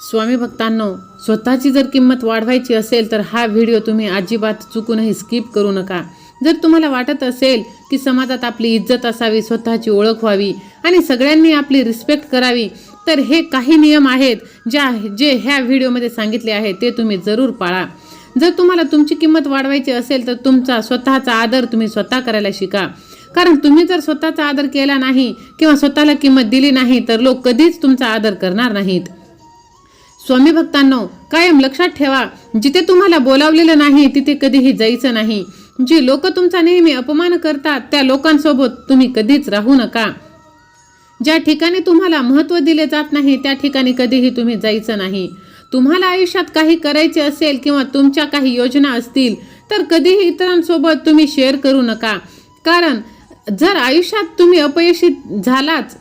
स्वामी भक्तांनो स्वतःची जर किंमत वाढवायची असेल तर हा व्हिडिओ तुम्ही अजिबात चुकूनही स्किप करू नका. जर तुम्हाला वाटत असेल की समाजात आपली इज्जत असावी स्वतःची ओळख व्हावी आणि सगळ्यांनी आपली रिस्पेक्ट करावी तर हे काही नियम आहेत ज्या जे ह्या व्हिडिओमध्ये सांगितले आहेत ते तुम्ही जरूर पाळा. जर तुम्हाला तुमची किंमत वाढवायची असेल तर तुमचा स्वतःचा आदर तुम्ही स्वतः करायला शिका. कारण तुम्ही जर स्वतःचा आदर केला नाही किंवा स्वतःला किंमत दिली नाही तर लोक कधीच तुमचा आदर करणार नाहीत. स्वामी भक्तांनो कायम लक्षात ठेवा जिथे तुम्हाला बोलावलेलं नाही तिथे कधीही जायचं नाही. जी लोक तुमचा नेहमी अपमान करतात त्या लोकांसोबत तुम्ही कधीच राहू नका. ज्या ठिकाणी तुम्हाला महत्त्व दिले जात नाही त्या ठिकाणी कधीही तुम्ही जायचं नाही. तुम्हाला आयुष्यात काही करायचे असेल किंवा तुमच्या काही योजना असतील तर कधीही इतरांसोबत तुम्ही शेअर करू नका. कारण जर आयुष्यात तुम्ही अपयशी झालाच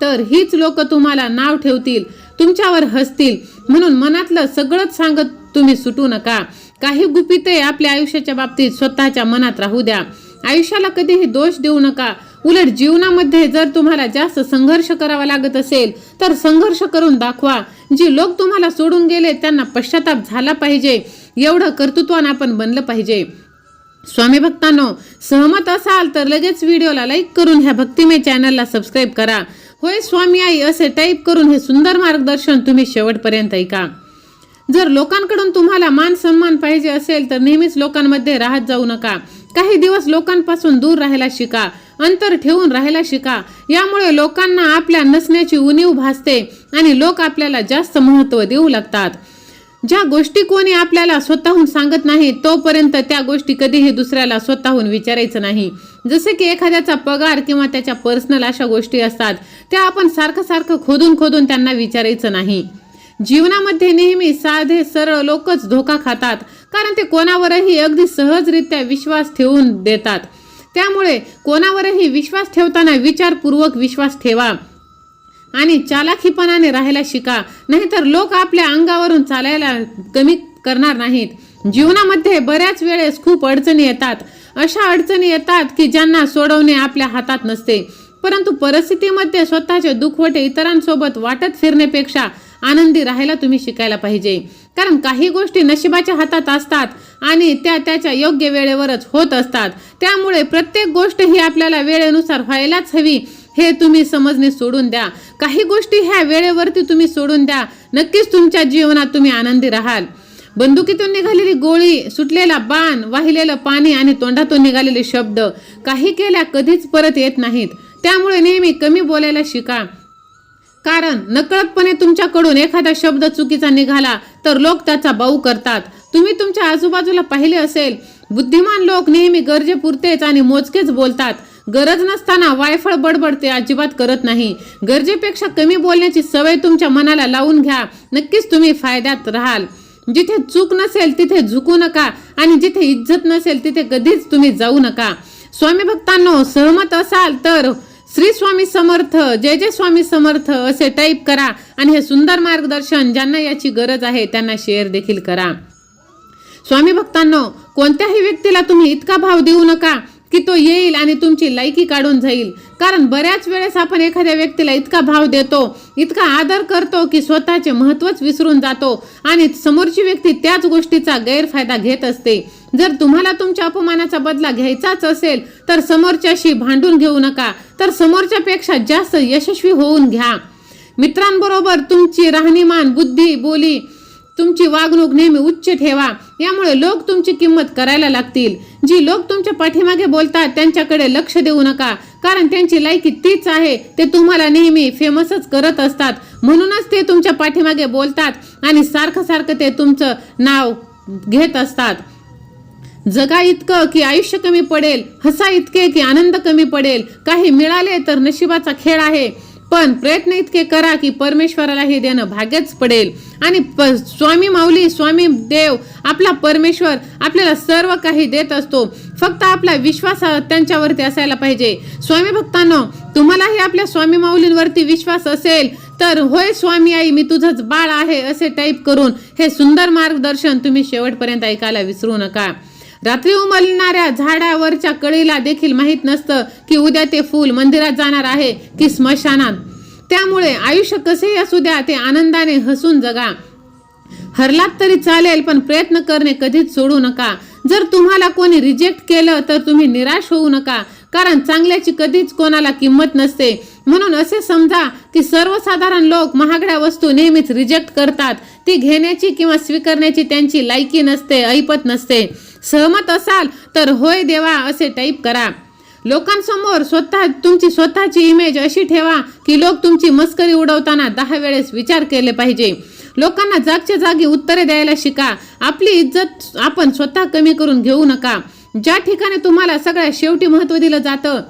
तर हीच लोक तुम्हाला नाव ठेवतील. तुमच्यावर हसतील. म्हणून मनातलं सगळंच सांगत तुम्ही सुटू नका. काही गुपिते आपल्या आयुष्याच्या बाबतीत स्वतःच्या मनात राहू द्या. आयुष्याला कधीही दोष देऊ नका. उलट जीवनामध्ये जर तुम्हाला जास्त संघर्ष करावा लागत असेल तर संघर्ष करून दाखवा. जी लोक तुम्हाला सोडून गेले त्यांना पश्चाताप झाला पाहिजे. एवढं कर्तृत्वानं आपण बनलं पाहिजे. स्वामी भक्तांनो सहमत असाल तर लगेच व्हिडिओला लाईक करून ह्या भक्तिमय चॅनलला सबस्क्राईब करा. होय स्वामी आई असे टाईप करून हे सुंदर मार्गदर्शन तुम्ही शेवटपर्यंत ऐका. जर लोकांकडून तुम्हाला मान सन्मान पाहिजे असेल तर नेहमीच लोकांमध्ये राहत जाऊ नका. काही दिवस लोकांपासून दूर राहायला शिका अंतर ठेवून राहायला शिका. यामुळे लोकांना आपल्या नसण्याची उणीव भासते आणि लोक आपल्याला जास्त महत्त्व देऊ लागतात. ज्या गोष्टी कोणी आपल्याला स्वतःहून सांगत नाही तोपर्यंत त्या गोष्टी कधीही दुसऱ्याला स्वतःहून विचारायचं नाही. जसे की एखाद्याचा पगार किंवा त्याच्या पर्सनल अशा गोष्टी असतात त्या आपण सारखं सारखं खोदून खोदून त्यांना विचारायचं नाही. जीवनामध्ये नेहमी साधे सरळ लोकच धोका खातात कारण ते कोणावरही अगदी सहजरित्या विश्वास ठेवून देतात. त्यामुळे कोणावरही विश्वास ठेवताना विचारपूर्वक विश्वास ठेवा आणि चालाखीपणाने राहायला शिका. नाहीतर लोक आपल्या अंगावरून चालायला कमी करणार नाहीत. जीवनामध्ये बऱ्याच वेळेस खूप अडचणी येतात. अशा अडचणी येतात की ज्यांना सोडवणे आपल्या हातात नसते. परंतु परिस्थितीमध्ये स्वतःचे दुखवटे इतरांसोबत वाटत फिरण्यापेक्षा आनंदी राहायला तुम्ही शिकायला पाहिजे. कारण काही गोष्टी नशिबाच्या हातात असतात आणि त्या त्याच्या योग्य वेळेवरच होत असतात. त्यामुळे प्रत्येक गोष्ट ही आपल्याला वेळेनुसार व्हायलाच हवी. हे तुम्ही समजणे सोडून द्या. काही गोष्टी ह्या वेळेवरती तुम्ही सोडून द्या. नक्कीच तुमच्या जीवनात तुम्ही आनंदी राहाल. बंदुकीतून निघालेली गोळी सुटलेला बाण वाहिलेलं पाणी आणि तोंडातून निघालेले शब्द काही केल्या कधीच परत येत नाहीत. त्यामुळे नेहमी कमी बोलायला शिका. कारण नकळतपणे तुमच्याकडून एखादा शब्द चुकीचा निघाला तर लोक त्याचा बाऊ करतात. तुम्ही तुमच्या आजूबाजूला पाहिले असेल बुद्धिमान लोक नेहमी गरजेपुरतेच आणि मोजकेच बोलतात. गरज नसताना वायफळ बडबड ते अजिबात करत नाही. गरजेपेक्षा कमी बोलण्याची सवय तुमच्या मनाला लावून घ्या. नक्कीच तुम्ही फायद्यात राहाल. जिथे चूक नसेल तिथे झुकू नका. आणि जिथे इज्जत नसेल तिथे कधीच तुम्ही जाऊ नका. स्वामी भक्तांनो सहमत असाल तर श्री स्वामी समर्थ जय जय स्वामी समर्थ असे टाईप करा. आणि हे सुंदर मार्गदर्शन ज्यांना याची गरज आहे त्यांना शेअर देखील करा. स्वामी भक्तांनो कोणत्याही व्यक्तीला तुम्ही इतका भाव देऊ नका. की तो येईल आणि तुमची लायकी काढून जाईल. कारण बऱ्याच वेळेस आपण एखाद्या व्यक्तीला इतका भाव देतो इतका आदर करतो की स्वतःचे महत्वच विसरून जातो आणि समोरची व्यक्ती त्याच गोष्टीचा गैरफायदा घेत असते. जर तुम्हाला तुमच्या अपमानाचा बदला घ्यायचाच असेल तर समोरच्याशी भांडून घेऊ नका. तर समोरच्यापेक्षा जास्त यशस्वी होऊन घ्या. मित्रांबरोबर तुमची राहणीमान बुद्धी बोली तुमची वागणूक नेहमी उच्च ठेवा. यामुळे लोक तुमची किंमत करायला लागतील. जी लोक तुमच्या पाठीमागे बोलतात त्यांच्याकडे लक्ष देऊ नका. कारण त्यांची लायकी तीच आहे. ते तुम्हाला नेहमी फेमसच करत असतात. म्हणूनच ते तुमच्या पाठीमागे बोलतात आणि सारखं सारखं ते तुमचं नाव घेत असतात. जगा इतकं की आयुष्य कमी पडेल. हसा इतके की आनंद कमी पडेल. काही मिळाले तर नशिबाचा खेळ आहे. पण प्रयत्न इतके करा की परमेश्वराला हे देणं भाग्यच पडेल. आणि प स्वामी माऊली स्वामी देव आपला परमेश्वर आपल्याला सर्व काही देत असतो. फक्त आपला विश्वास त्यांच्यावरती असायला पाहिजे. स्वामी भक्तांनो तुम्हालाही आपल्या स्वामी माऊलींवरती विश्वास असेल तर होय स्वामी आई मी तुझंच बाळ आहे असे टाईप करून हे सुंदर मार्गदर्शन तुम्ही शेवटपर्यंत ऐकायला विसरू नका. रात्री उमलणाऱ्या झाडावरच्या कळीला देखील माहीत नसतं की उद्या ते फूल मंदिरात जाणार आहे की स्मशानात. त्यामुळे आयुष्य कसेही असू द्या ते आनंदाने हसून जगा. हरलात तरी चालेल पण प्रयत्न करणे कधीच सोडू नका. जर तुम्हाला कोणी रिजेक्ट केलं तर तुम्ही निराश होऊ नका. कारण चांगल्याची कधीच कोणाला किंमत नसते. म्हणून असे समजा की सर्वसाधारण लोक महागड्या वस्तू नेहमीच रिजेक्ट करतात. ती घेण्याची किंवा स्वीकारण्याची त्यांची लायकी नसते ऐपत नसते. सहमत असाल तर होय देवा असे टाईप करा. लोकांसमोर स्वतः तुमची स्वतःची इमेज अशी ठेवा की लोक तुमची मस्करी उडवताना दहा वेळेस विचार केले पाहिजे. लोकांना जागच्या जागी उत्तरे द्यायला शिका. आपली इज्जत आपण स्वतः कमी करून घेऊ नका. ज्या ठिकाणी तुम्हाला सगळ्यात शेवटी महत्त्व दिलं जातं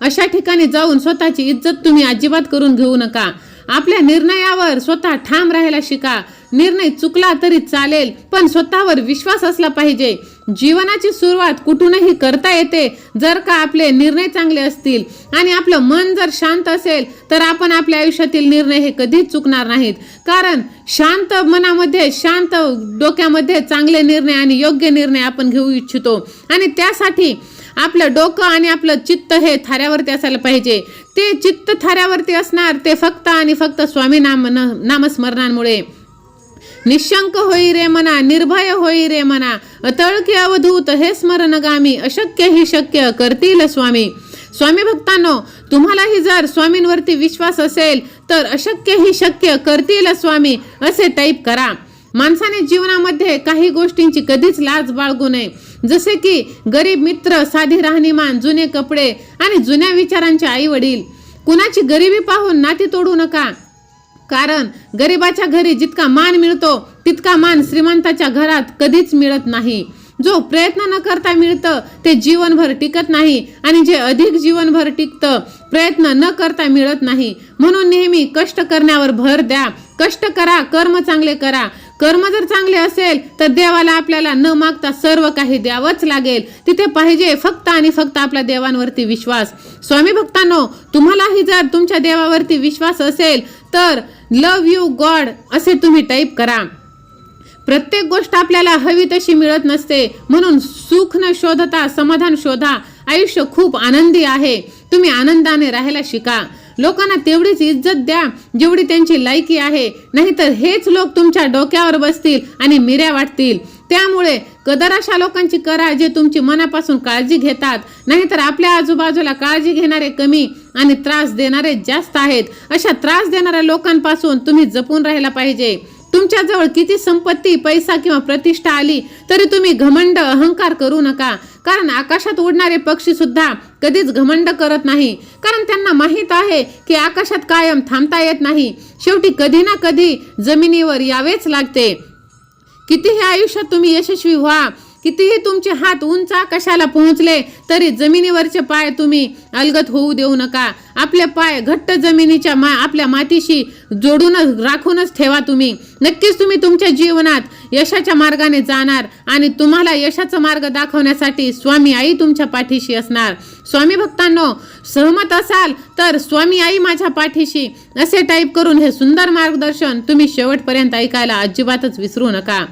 अशा ठिकाणी जाऊन स्वतःची इज्जत तुम्ही अजिबात करून घेऊ नका. आपल्या निर्णयावर स्वतः ठाम राहायला शिका. निर्णय चुकला तरी चालेल पण स्वतःवर विश्वास असला पाहिजे. जीवनाची सुरुवात कुठूनही करता येते जर का आपले निर्णय चांगले असतील. आणि आपलं मन जर शांत असेल तर आपण आपल्या आयुष्यातील निर्णय हे कधीच चुकणार नाहीत. कारण शांत मनामध्ये शांत डोक्यामध्ये चांगले निर्णय आणि योग्य निर्णय आपण घेऊ इच्छितो. आणि त्यासाठी आपलं डोकं आणि आपलं चित्त हे थाऱ्यावरती असायला पाहिजे. ते चित्त थाऱ्यावरती असणार ते फक्त आणि फक्त स्वामी नाम न- नामस्मरणामुळे. निशंक होई रे मना निर्भय होई रे मना. अतळके अवधूत हे स्मरणगामी अशक्य ही शक्य करतील स्वामी. स्वामी भक्तांनो तुम्हालाही जर स्वामींवरती विश्वास असेल तर अशक्य ही शक्य करतील स्वामी असे टाईप करा. माणसाने जीवनामध्ये काही गोष्टींची कधीच लाज बाळगू नये. जसे की गरीब मित्र साधी राहणीमान जुने कपडे आणि जुन्या विचारांचे आई वडील कुणाची गरिबी पाहून नाती तोडू नका. कारण गरिबाच्या घरी जितका मान मिळतो तितका मान श्रीमंताच्या घरात कधीच मिळत नाही. जो प्रयत्न न करता मिळतं ते जीवनभर टिकत नाही आणि जे अधिक जीवनभर टिकतं प्रयत्न न करता मिळत नाही. म्हणून नेहमी कष्ट करण्यावर भर द्या. कष्ट करा कर्म चांगले करा. कर्म जर चांगले असेल तर देवाला आपल्याला न मागता सर्व काही द्यावंच लागेल. तिथे पाहिजे फक्त आणि फक्त आपल्या देवांवरती विश्वास. स्वामी भक्तांनो तुम्हालाही जर तुमच्या देवावरती विश्वास असेल तर लव यू गॉड असे तुम्ही टाईप करा. प्रत्येक गोष्ट आपल्याला हवी तशी मिळत नसते. म्हणून सुख न शोधता समाधान शोधा. आयुष्य खूप आनंदी आहे. तुम्ही आनंदाने राहायला शिका. लोकांना तेवढीच इज्जत द्या जेवढी त्यांची लायकी आहे. नाहीतर हेच लोक तुमच्या डोक्यावर बसतील आणि मिऱ्या वाटतील. त्यामुळे कदर अशा लोकांची करा जे तुमची मनापासून काळजी घेतात. नाहीतर आपल्या आजूबाजूला काळजी घेणारे कमी आणि त्रास देणारे जास्त आहेत. अशा त्रास देणाऱ्या लोकांपासून तुम्ही जपून राहायला पाहिजे. तुमच्याजवळ किती संपत्ती पैसा किंवा प्रतिष्ठा आली तरी तुम्ही घमंड अहंकार करू नका. कारण आकाशात उडणारे पक्षी सुद्धा कधीच घमंड करत नाही. कारण त्यांना माहीत आहे की आकाशात कायम थांबता येत नाही. शेवटी कधी ना कधी जमिनीवर यावेच लागते. कितीही आयुष्यात तुम्ही यशस्वी व्हा कितीही तुमचे हात उंच आकाशाला पोहोचले तरी जमिनीवरचे पाय तुम्ही अलगत होऊ देऊ नका. आपले पाय घट्ट जमिनीच्या मा आपल्या मातीशी जोडूनच राखूनच ठेवा तुम्ही. नक्कीच तुम्ही तुमच्या जीवनात यशाच्या मार्गाने जाणार आणि तुम्हाला यशाचा मार्ग दाखवण्यासाठी स्वामी आई तुमच्या पाठीशी असणार. स्वामी भक्तांनो सहमत असाल तर स्वामी आई माझ्या पाठीशी असे टाईप करून हे सुंदर मार्गदर्शन तुम्ही शेवटपर्यंत ऐकायला अजिबातच विसरू नका.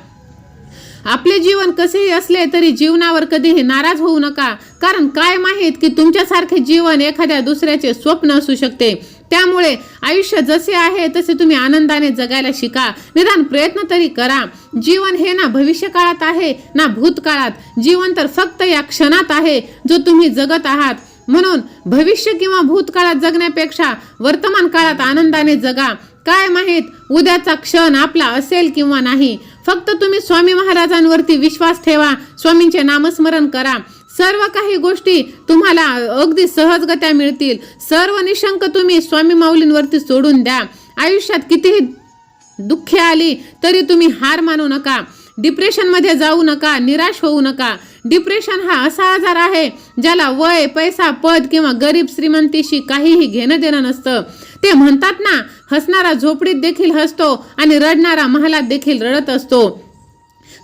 आपले जीवन कसेही असले तरी जीवनावर कधीही नाराज होऊ नका. कारण काय माहीत की तुमच्यासारखे जीवन एखाद्या दुसऱ्याचे स्वप्न असू शकते. त्यामुळे आयुष्य जसे आहे तसे तुम्ही आनंदाने जगायला शिका. निदान प्रयत्न तरी करा. जीवन हे ना भविष्य काळात आहे ना भूतकाळात. जीवन तर फक्त या क्षणात आहे जो तुम्ही जगत आहात. म्हणून भविष्य किंवा भूतकाळात जगण्यापेक्षा वर्तमान काळात आनंदाने जगा. काय माहीत उद्याचा क्षण आपला असेल किंवा नाही. फक्त तुम्ही स्वामी महाराजांवरती विश्वास ठेवा स्वामींचे नामस्मरण करा. सर्व काही गोष्टी तुम्हाला अगदी सहजगत्या मिळतील. सर्व निशंक तुम्ही स्वामी माऊलींवरती सोडून द्या. आयुष्यात कितीही दुःखे आली तरी तुम्ही हार मानू नका. डिप्रेशनमध्ये जाऊ नका निराश होऊ नका. डिप्रेशन हा असा आजार आहे ज्याला वय पैसा पद किंवा गरीब श्रीमंतीशी काहीही घेणं देणं नसतं. ते म्हणतात ना हसणारा झोपडीत देखील हसतो आणि रडणारा महालात देखील रडत असतो.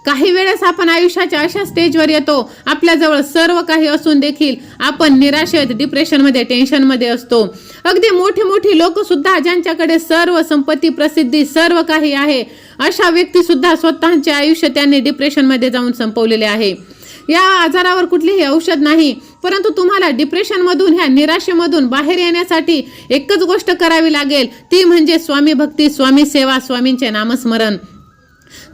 काही वेळेस आपण आयुष्याच्या अशा स्टेजवर येतो आपल्याजवळ सर्व काही असून देखील आपण निराशेत डिप्रेशनमध्ये टेन्शनमध्ये असतो. अगदी मोठी मोठी लोकसुद्धा ज्यांच्याकडे सर्व संपत्ती प्रसिद्धी सर्व काही आहे अशा व्यक्तीसुद्धा स्वतःचे आयुष्य त्यांनी डिप्रेशनमध्ये जाऊन संपवलेले आहे. या आजारावर कुठलीही औषध नाही परंतु तुम्हाला डिप्रेशनमधून ह्या निराशेमधून बाहेर येण्यासाठी एकच गोष्ट करावी लागेल. ती म्हणजे स्वामी भक्ती स्वामी सेवा स्वामींचे नामस्मरण.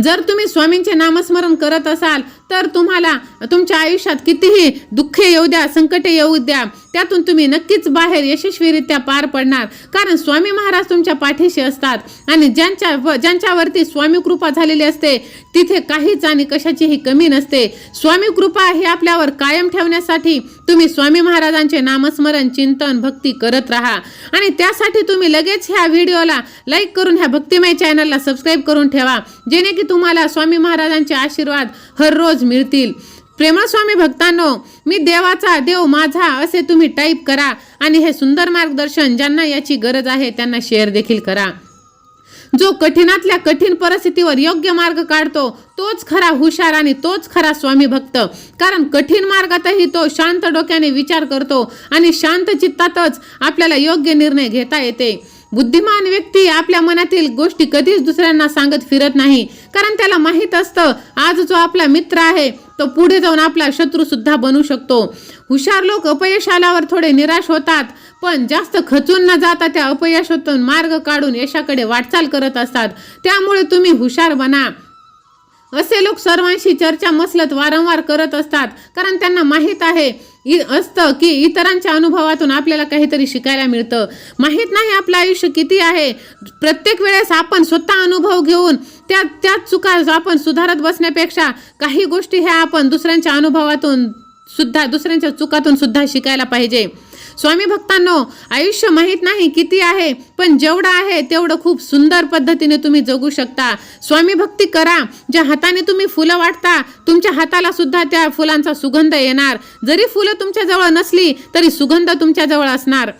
जर तुम्ही स्वामींचे नामस्मरण करत असाल तर तुम्हाला तुमच्या आयुष्यात कितीही दुःखे येऊ द्या संकटे येऊ द्या त्यातून तुम्ही नक्कीच बाहेर यशस्वीरित्या पार पडणार. कारण स्वामी महाराज तुमच्या पाठीशी असतात आणि ज्यांच्या व ज्यांच्यावरती स्वामी कृपा झालेली असते तिथे काहीच आणि कशाचीही कमी नसते. स्वामी कृपा ही आपल्यावर कायम ठेवण्यासाठी तुम्ही स्वामी महाराजांचे नामस्मरण चिंतन भक्ती करत राहा. आणि त्यासाठी तुम्ही लगेच ह्या व्हिडिओला लाईक करून ह्या भक्तिमय चॅनलला सबस्क्राईब करून ठेवा. जेणे की तुम्हाला स्वामी महाराजांचे आशीर्वाद हररोज मिळतील. प्रेमळस्वामी भक्तांनो मी देवाचा देव माझा असे तुम्ही टाईप करा आणि हे सुंदर मार्गदर्शन ज्यांना याची गरज आहे त्यांना शेअर देखील करा. जो कठीणातल्या कठीण परिस्थितीवर योग्य मार्ग काढतो तोच खरा हुशार आणि तोच खरा स्वामी भक्त. कारण कठीण मार्गातही तो शांत डोक्याने विचार करतो आणि शांत चित्तातच आपल्याला योग्य निर्णय घेता येते. बुद्धिमान व्यक्ती आपल्या मनातील गोष्टी कधीच दुसऱ्यांना सांगत फिरत नाही. कारण त्याला माहीत असतं आज जो आपला मित्र आहे तो पुढे जाऊन आपला शत्रू सुद्धा बनू शकतो. हुशार लोक अपयश आल्यावर थोडे निराश होतात पण जास्त खचून न जाता त्या अपयशातून मार्ग काढून यशाकडे वाटचाल करत असतात. त्यामुळे तुम्ही हुशार बना. असे लोक सर्वांशी चर्चा मसलत वारंवार करत असतात. कारण त्यांना माहीत आहे इ- असतं की इतरांच्या अनुभवातून आपल्याला काहीतरी शिकायला मिळतं. माहीत नाही आपलं आयुष्य किती आहे. प्रत्येक वेळेस आपण स्वतः अनुभव घेऊन त्या त्याच चुका आपण सुधारत बसण्यापेक्षा काही गोष्टी ह्या आपण दुसऱ्यांच्या अनुभवातून सुद्धा दुसऱ्यांच्या चुकातून सुद्धा शिकायला पाहिजे. स्वामी भक्तांनो आयुष्य माहीत नाही किती आहे पण जेवढं आहे तेवढं खूप सुंदर पद्धतीने तुम्ही जगू शकता. स्वामी भक्ती करा. ज्या हाताने तुम्ही फुलं वाटता तुमच्या हाताला सुद्धा त्या फुलांचा सुगंध येणार. जरी फुलं तुमच्याजवळ नसली तरी सुगंध तुमच्याजवळ असणार.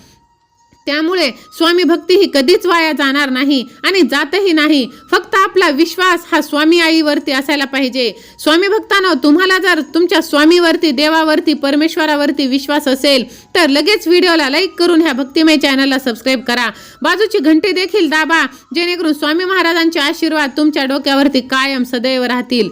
त्यामुळे स्वामी भक्ती ही कधीच वाया जाणार नाही आणि जातही नाही. फक्त आपला विश्वास हा स्वामी आईवरती असायला पाहिजे. स्वामी भक्तांनो तुम्हाला जर तुमच्या स्वामीवरती देवावरती परमेश्वरावरती विश्वास असेल तर लगेच व्हिडिओला लाईक करून ह्या भक्तिमय चॅनलला सबस्क्राईब करा. बाजूची घंटी देखील दाबा जेणेकरून स्वामी महाराजांचे आशीर्वाद तुमच्या डोक्यावरती कायम सदैव राहतील.